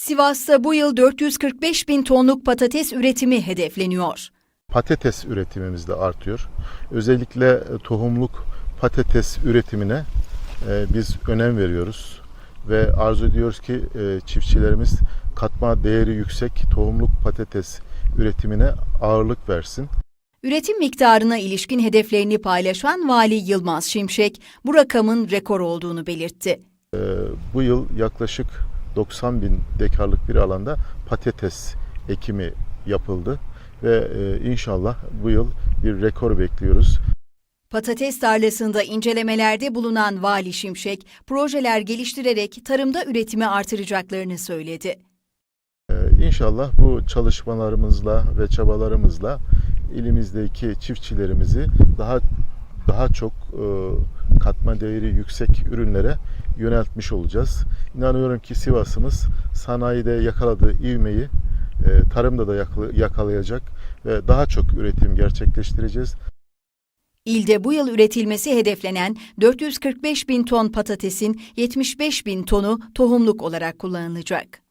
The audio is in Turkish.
Sivas'ta bu yıl 445 bin tonluk patates üretimi hedefleniyor. Patates üretimimiz de artıyor. Özellikle e, tohumluk patates üretimine e, biz önem veriyoruz ve arzu ediyoruz ki e, çiftçilerimiz katma değeri yüksek tohumluk patates üretimine ağırlık versin. Üretim miktarına ilişkin hedeflerini paylaşan Vali Yılmaz Şimşek, bu rakamın rekor olduğunu belirtti. Bu yıl yaklaşık 90 bin dekarlık bir alanda patates ekimi yapıldı ve e, inşallah bu yıl bir rekor bekliyoruz. Patates tarlasında incelemelerde bulunan Vali Şimşek, projeler geliştirerek tarımda üretimi artıracaklarını söyledi. Ee, İnşallah bu çalışmalarımızla ve çabalarımızla ilimizdeki çiftçilerimizi daha daha çok e, değeri yüksek ürünlere yöneltmiş olacağız. İnanıyorum ki Sivas'ımız sanayide yakaladığı ivmeyi e, tarımda da yakala- yakalayacak ve daha çok üretim gerçekleştireceğiz. İlde bu yıl üretilmesi hedeflenen 445 bin ton patatesin 75 bin tonu tohumluk olarak kullanılacak.